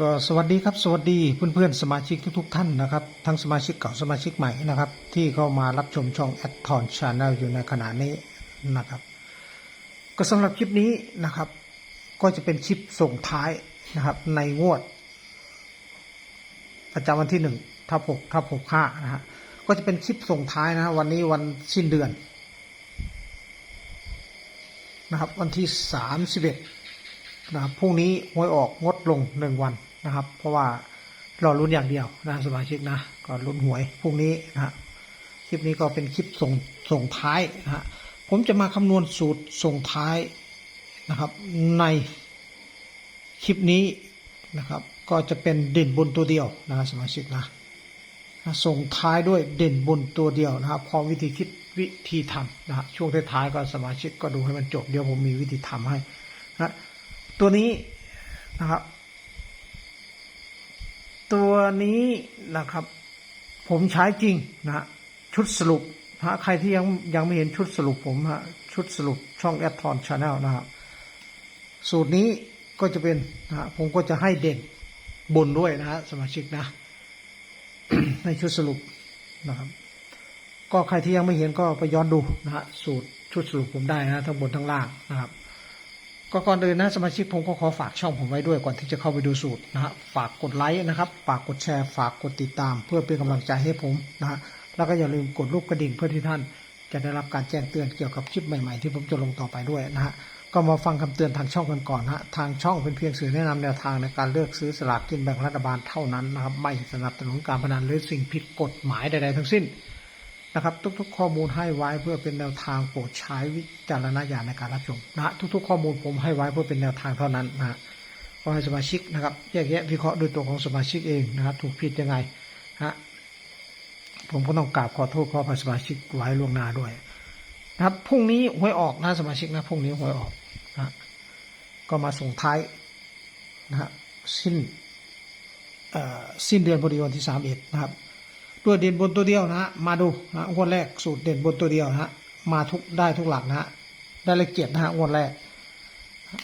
ก็สวัสดีครับสวัสดีเพื่อนๆสมาชิกทุกๆท่านนะครับทั้งสมาชิกเก่าสมาชิกใหม่นะครับ ที่เข้ามารับชมช่องแอดทอนชาแนลอยู่ในขณะนี้นะครับ ก็สำหรับคลิปนี้นะครับ ก็จะเป็นคลิปส่งท้ายนะครับ ในงวด ประจำวันที่หนึ่งทับหกทับหกห้านะฮะก็จะเป็นคลิปส่งท้ายนะฮะวันนี้วันสิ้นเดือนนะครับ วันที่สามสิบเอ็ดนะครับพรุ่งนี้หวยออกงดลงหนึ่งวัน นะครับ เพราะว่ารอลุ้นอย่างเดียวนะสมาชิกนะก่อนลุ้นหวยพรุ่งนี้นะคลิปนี้ก็เป็นคลิปส่งส่งท้ายนะฮะผมจะมาคำนวณสูตรส่งท้ายนะครับในคลิปนี้นะครับ ก็จะเป็นเด่นบนตัวเดียวนะสมาชิกนะส่งท้ายด้วยเด่นบนตัวเดียวนะครับพร้อมวิธีคิดวิธีทำนะฮะช่วงท้ายๆก็สมาชิกก็ดูให้มันจบเดี๋ยวผมมีวิธีทำให้นะตัวนี้นะครับ ตัวนี้นะครับ ผมใช้จริงนะชุดสรุปนะฮะใครที่ยังยังไม่เห็นชุดสรุปผมฮะชุดสรุปช่องแอดทอนชาแนลนะครับ สูตรนี้ก็จะเป็นนะฮะผมก็จะให้เด่นบนด้วยนะฮะสมาชิกนะในชุดสรุปนะครับ ก็ใครที่ยังไม่เห็นก็ไปย้อนดูนะฮะสูตรชุดสรุปผมได้นะทั้งบนทั้งล่างนะครับ ก็ก่อนอื่นนะสมาชิกผมก็ขอฝากช่องผมไว้ด้วยก่อนที่จะเข้าไปดูสูตรนะฮะฝากกดไลค์นะครับ ฝากกดแชร์ ฝากกดติดตาม เพื่อเป็นกำลังใจให้ผมนะฮะแล้วก็อย่าลืมกดรูปกระดิ่งเพื่อที่ท่าน จะได้รับการแจ้งเตือนเกี่ยวกับคลิปใหม่ๆ ที่ผมจะลงต่อไปด้วยนะฮะก็มาฟังคำเตือนทางช่องกันก่อนนะฮะทางช่องเป็นเพียงสื่อแนะนำแนวทางในการเลือกซื้อสลากกินแบ่งรัฐบาลเท่านั้นนะครับไม่สนับสนุนการพนันหรือสิ่งผิดกฎหมายใดๆทั้งสิ้น นะครับ ทุกๆ ข้อมูลให้ไว้เพื่อเป็นแนวทางโปรดใช้วิจารณญาณในการรับชมนะทุกๆ ข้อมูลผมให้ไว้เพื่อเป็นแนวทางเท่านั้นนะฮะขอให้สมาชิกนะครับแยกแยะวิเคราะห์โดยตัวของสมาชิกเองนะครับ ถูกผิดยังไงฮะผมก็ต้องกราบขอโทษขอพระสมาชิกไว้ล่วงหน้าด้วยนะครับพรุ่งนี้หวยออกนะสมาชิกนะพรุ่งนี้หวยออกนะฮะก็มาส่งท้ายนะฮะสิ้นสิ้นเดือนพอดีวันที่สามเอ็ดนะครับ ตัวเด่นบนตัวเดียวนะฮะมาดูนะงวดแรกสูตรเด่นบนตัวเดียวนะฮะมาทุกได้ทุกหลักนะฮะได้เลขเจ็ดนะฮะงวดแรก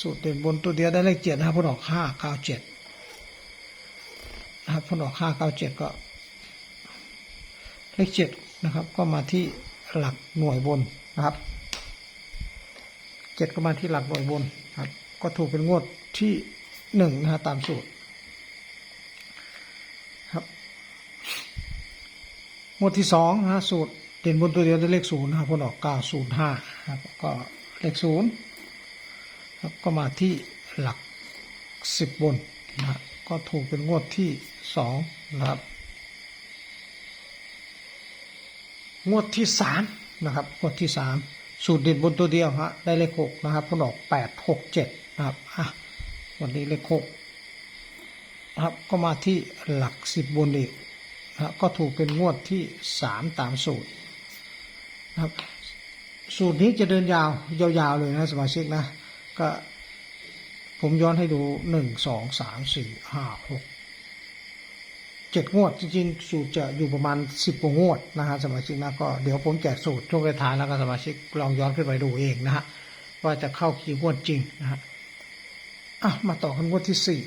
สูตรเด่นบนตัวเดียวได้เลขเจ็ดนะฮะพนออกห้าเก้าเจ็ดนะครับพนออกห้าเก้าเจ็ดก็ เลขเจ็ดนะครับ ก็มาที่หลักหน่วยบนนะครับเจ็ดก็มาที่หลักหน่วยบนครับ ก็ถูกเป็นงวดที่หนึ่งนะฮะตามสูตร ครับ หมวดที่สองนะฮะสูตรเด่นบนตัวเดียวได้เลขศูนย์นะครับผลออกเก้าศูนย์ห้าครับก็เลขศูนย์ก็มาที่หลักสิบบนนะก็ถูกเป็นงวดที่สองนะครับ งวดที่สามนะครับงวดที่สามสูตรเด่นบนตัวเดียวฮะได้เลขหกนะครับผลออกแปดหกเจ็ดนะครับอะวันนี้เลขหกนะครับก็มาที่หลักสิบบนอีก นะก็ถูกเป็นงวดที่สามตามสูตรนะครับ สูตรนี้จะเดินยาวยาวๆเลยนะสมาชิกนะ ก็ผมย้อนให้ดูหนึ่งสองสามสี่ห้าหกเจ็ดงวดจริงๆ สูตรจะอยู่ประมาณสิบกว่างวดนะฮะสมาชิกนะก็เดี๋ยวผมแจกสูตรช่วงท้ายแล้วก็สมาชิกลองย้อนขึ้นไปดูเองนะฮะว่าจะเข้ากี่งวดจริงนะฮะอะมาต่อกันงวดที่สี่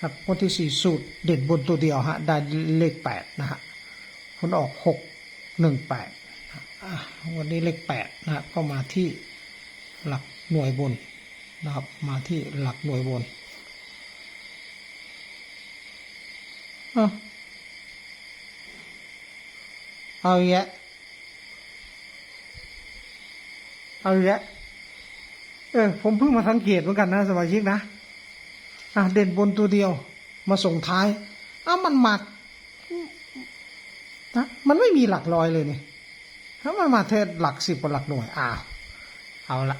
ครับงวดที่สี่สูตรเด่นบนตัวเดียวฮะได้เลขแปดนะฮะผลออกหกหนึ่งแปดวันนี้เลขแปดนะก็มาที่หลักหน่วยบนนะครับมาที่หลักหน่วยบนเอาเอาอีกแยะเอาอีกแยะเออผมเพิ่งมาสังเกตเหมือนกันนะสมาชิกนะ อะเด่นบนตัวเดียว มาส่งท้ายอ้ามันมานะมันไม่มีหลักร้อยเลยเนี่ยถ้ามันมาเทศหลักสิบกับหลักหน่วยอ้าวเอาละ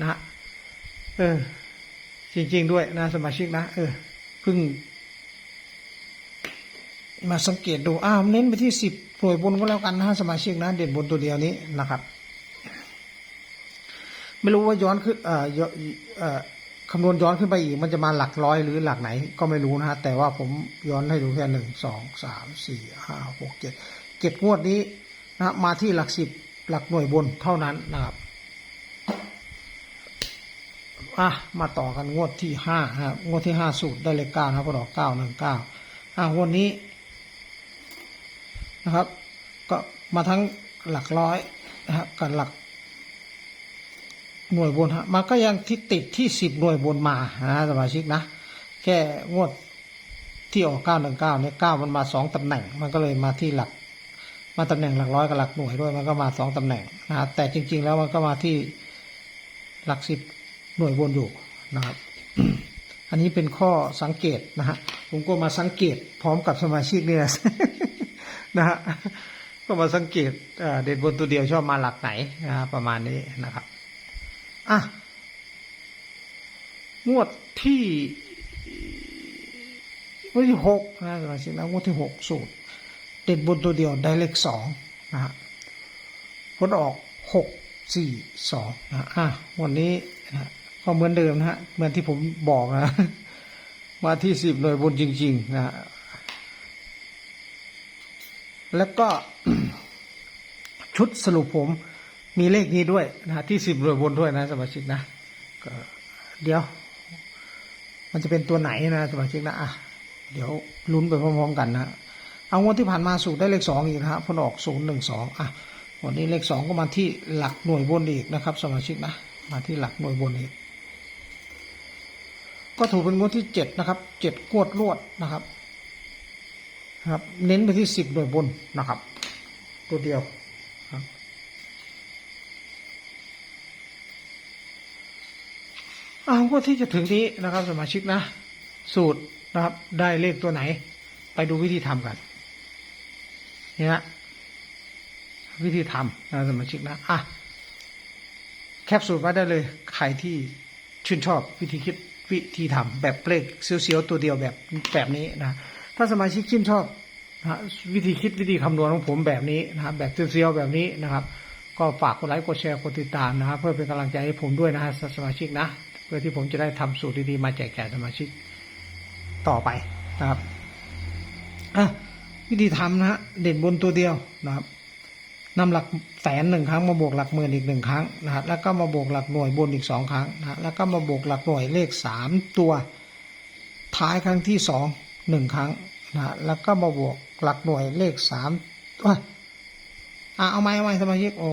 นะฮะเออ จริง ๆ ด้วยนะ สมาชิกนะเออเพิ่ง มาสังเกตดูอ้าวเน้นไปที่สิบหน่วยบนก็แล้วกันนะสมาชิกนะ เด่นบนตัวเดียวนี้นะครับ ไม่รู้ว่าย้อนขึ้นเอ่อย้อนเอ่อ คำนวณย้อนขึ้นไปอีก มันจะมาหลักร้อยหรือหลักไหนก็ไม่รู้นะฮะ แต่ว่าผมย้อนให้ดูแค่หนึ่งสองสามสี่ห้าหกเจ็ดเก็บงวดนี้นะมาที่หลักสิบหลักหน่วยบนเท่านั้นนะครับอะมาต่อกันงวดที่ห้านะครับงวดที่ห้าสูตรได้เลขเก้านะครับก็ดอกเก้าหนึ่งเก้าอะงวันนี้นะครับ ก็มาทั้งหลักร้อยนะครับกับหลัก หน่วยบนฮะมันก็ยังที่ติดที่สิบหน่วยบนมานะสมาชิกนะ แค่งวดที่ออกเก้าหนึ่งเก้าเนี่ยเก้ามันมาสองตำแหน่ง มันก็เลยมาที่หลัก มาตำแหน่งหลักร้อยกับหลักหน่วยด้วยมันก็มาสองตำแหน่งนะครับแต่จริง ๆ แล้วมันก็มาที่หลักสิบหน่วยบนอยู่นะครับ อันนี้เป็นข้อสังเกตนะฮะผมก็มาสังเกตพร้อมกับสมาชิกเนี่ยนะฮะก็มาสังเกตเอ่อเด่นบนตัวเดียวชอบมาหลักไหนนะฮะประมาณนี้นะครับ อะงวดที่งวดที่หกนะสมาชิกนะงวดที่หกสูตรเด่นบนตัวเดียวได้เลขสองนะฮะผลออกหกสี่สองนะอะวันนี้นะก็เหมือนเดิมนะฮะเหมือนที่ผมบอกนะมาที่สิบหน่วยบนจริง ๆ นะฮะแล้วก็ชุดสรุปผม มีเลขนี้ด้วยนะที่สิบหน่วยบนด้วยนะสมาชิกนะก็เดี๋ยว มันจะเป็นตัวไหนนะสมาชิกนะอะเดี๋ยวลุ้นไปพร้อมๆกันนะเอางวดที่ผ่านมาสูตรได้เลขสองอีกนะฮะผลออกศูนย์หนึ่งสองอะวันนี้เลขสองก็มาที่หลักหน่วยบนอีกนะครับ สมาชิกนะมาที่หลักหน่วยบนอีก ก็ถูกเป็นงวดที่เจ็ดนะครับเจ็ดงวดรวดนะครับ ครับ เน้นไปที่สิบหน่วยบนนะครับ ตัวเดียวครับ เอางวดที่จะถึงนี้นะครับ สมาชิกนะ สูตรนะครับ ได้เลขตัวไหน ไปดูวิธีทำกันเนี่ยนะวิธีทำนะสมาชิกนะอะแคปสูตรไว้ได้เลย ใครที่ชื่นชอบวิธีคิดวิธีทำแบบเลขเสียวๆตัวเดียวแบบแบบนี้นะถ้าสมาชิกชื่นชอบนะวิธีคิดวิธีคำนวณของผมแบบนี้นะครับแบบเสียวๆแบบนี้นะครับ ก็ฝากกดไลค์กดแชร์กดติดตามนะครับ เพื่อเป็นกำลังใจให้ผมด้วยนะฮะสมาชิกนะ พื่อที่ผมจะได้ทำสูตรดีๆมาแจกแก่สมาชิกต่อไปนะครับอะวิธีทำนะฮะเด่นบนตัวเดียวนะครับนำหลักแสนหนึ่งครั้งมาบวกหลักหมื่นอีกหนึ่งครั้งนะฮะแล้วก็มาบวกหลักหน่วยบนอีกสองครั้งนะแล้วก็มาบวกหลักหน่วยเลขสามตัว ท้ายครั้งที่สองหนึ่งครั้งนะแล้วก็มาบวกหลักหน่วยเลขสามอะอะเอาไหมเอาไหมสมาชิกโอ้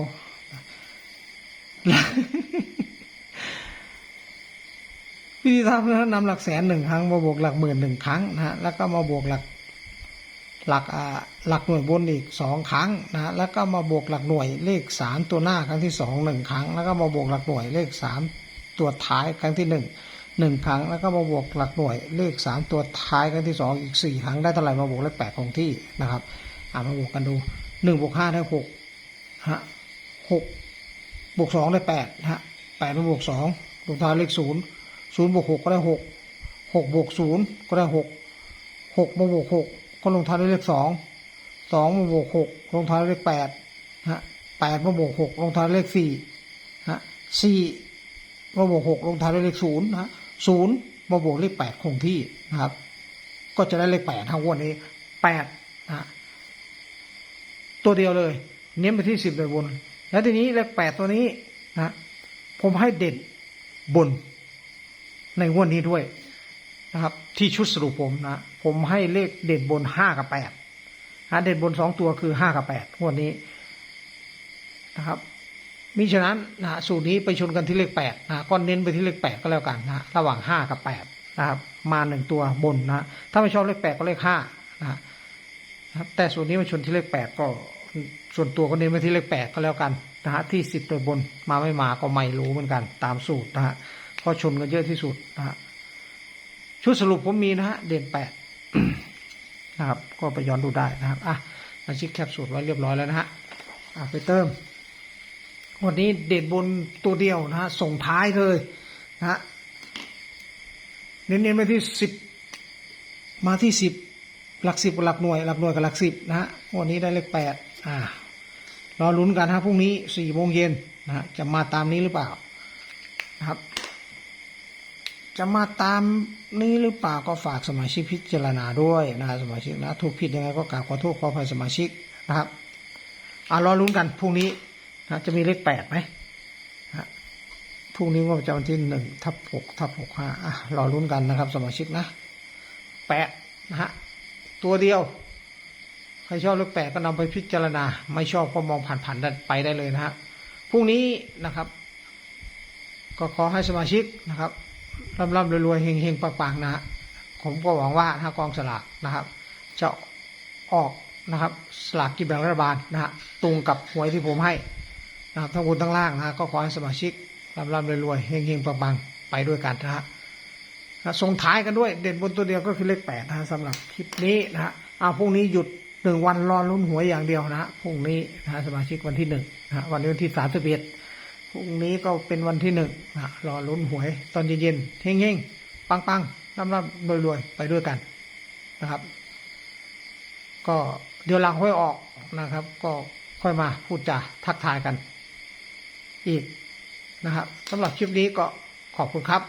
วิธีทำนะนำหลักแสนหนึ่งครั้งมาบวกหลักหมื่นหนึ่งครั้งนะฮะแล้วก็มาบวกหลักหลักอ่าหลักหน่วยบนอีกสองครั้งนะฮะแล้วก็มาบวกหลักหน่วยเลขสามตัวหน้าครั้งที่สองหนึ่งครั้ง แล้วก็มาบวกหลักหน่วยเลขสามตัวท้ายครั้งที่หนึ่งหนึ่งครั้ง แล้วก็มาบวกหลักหน่วยเลขสามตัวท้ายครั้งที่สองอีกสี่ครั้งได้เท่าไหร่มาบวกเลขแปดของที่นะครับอ่ามาบวกกันดูหนึ่งบวกห้าได้หกฮะหกบวกสองได้แปดฮะแปดมาบวกสองลงท้ายเลขศูนย์ ศูนย์บวกหกก็ได้หกหกบวกศูนย์ก็ได้หกหกมาบวกหกก็ลงท้ายด้วยเลขสองสองมาบวกหกลงท้ายด้วยเลขแปดฮะแปดมาบวกหกลงท้ายด้วยเลขสี่ฮะสี่มาบวกหกลงท้ายด้วยเลขศูนย์ฮะศูนย์มาบวกเลขแปดคงที่นะครับ ก็จะได้เลขแปดทั้งวันนี้แปดฮะตัวเดียวเลย เน้นไปที่สิบเลยบน แล้วทีนี้เลขแปดตัวนี้นะผมให้เด่นบน ในงวดนี้ด้วยนะครับ ที่ชุดสรุปผมนะ ผมให้เลขเด่นบนห้ากับแปดนะเด่นบนสองตัวคือห้ากับแปดงวดนี้นะครับมิฉะนั้นนะสูตรนี้ไปชนกันที่เลขแปดนะก็เน้นไปที่เลขแปดก็แล้วกันนะระหว่างห้ากับแปดนะครับมาหนึ่งตัวบนนะถ้าไม่ชอบเลขแปดก็เลขห้านะแต่ส่วนนี้มาชนที่เลขแปดก็ส่วนตัวก็เน้นไปที่เลขแปดก็แล้วกันนะฮะที่สิบตัวบนมาไม่มาก็ไม่รู้เหมือนกัน ตามสูตรนะฮะ พราะชนกันเยอะที่สุดนะฮะชุดสรุปผมมีนะฮะเด่นแปดนะครับ ก็ไปย้อนดูได้นะครับอะอาชิกแคปสูตรไว้เรียบร้อยแล้วนะฮะอะไปเติมวันนี้เด่นบนตัวเดียวนะฮะส่งท้ายเลยนะฮะเน้นๆไปที่สิบมาที่สิบหลักสิบกับหลักหน่วยหลักหน่วยกับหลักสิบนะฮะวันนี้ได้เลขแปดอ่ารอลุ้นกันฮะพรุ่งนี้สี่โมงเย็นนะฮะจะมาตามนี้หรือเปล่านะครับ จะมาตามนี้หรือเปล่าก็ฝากสมาชิกพิจารณาด้วยนะสมาชิกนะถูกผิดยังไงก็กราบขอโทษขออภัยสมาชิกนะครับอ่ารอลุ้นกันพรุ่งนี้นะจะมีเลขแปดไหมนะพรุ่งนี้วดประวันที่หนึ่งทับหกทับหกห้าอะรอลุ้นกันนะครับสมาชิกนะแปะนะฮะตัวเดียวใครชอบเลขแปดก็นำไปพิจารณา ไม่ชอบก็มองผ่านๆได้ไปได้เลยนะฮะพรุ่งนี้นะครับ ก็ขอให้สมาชิกนะครับ ร่ำร่ำรวยๆเฮงๆปังๆนะฮะผมก็หวังว่าถ้ากองสลากนะครับ จะออกนะครับสลากกินแบ่งรัฐบาลนะฮะตรงกับหวยที่ผมให้นะครับทั้งบนทั้งล่างนะฮะก็ขอให้สมาชิกร่ำร่ำรวยๆเฮงๆปังๆไปด้วยกันนะฮะส่งท้ายกันด้วยเด่นบนตัวเดียวก็คือเลขแปดนะฮะสำหรับคลิปนี้นะฮะอ่าพรุ่งนี้หยุดหนึ่งวันรอลุ้นหวยอย่างเดียวนะฮะพรุ่งนี้นะสมาชิกวันที่หนึ่งนะฮะวันนี้วันที่สามสิบเอ็ด พรุ่งนี้ก็เป็นวันที่หนึ่งนะรอลุ้นหวย ตอนเย็นๆเฮงๆปังๆร่ำร่ำรวยๆไปด้วยกันนะครับ ก็เดี๋ยวหลังห้อยออกนะครับ ก็ค่อยมาพูดจาทักทายกัน อีกนะครับสำหรับคลิปนี้ก็ขอบคุณครับ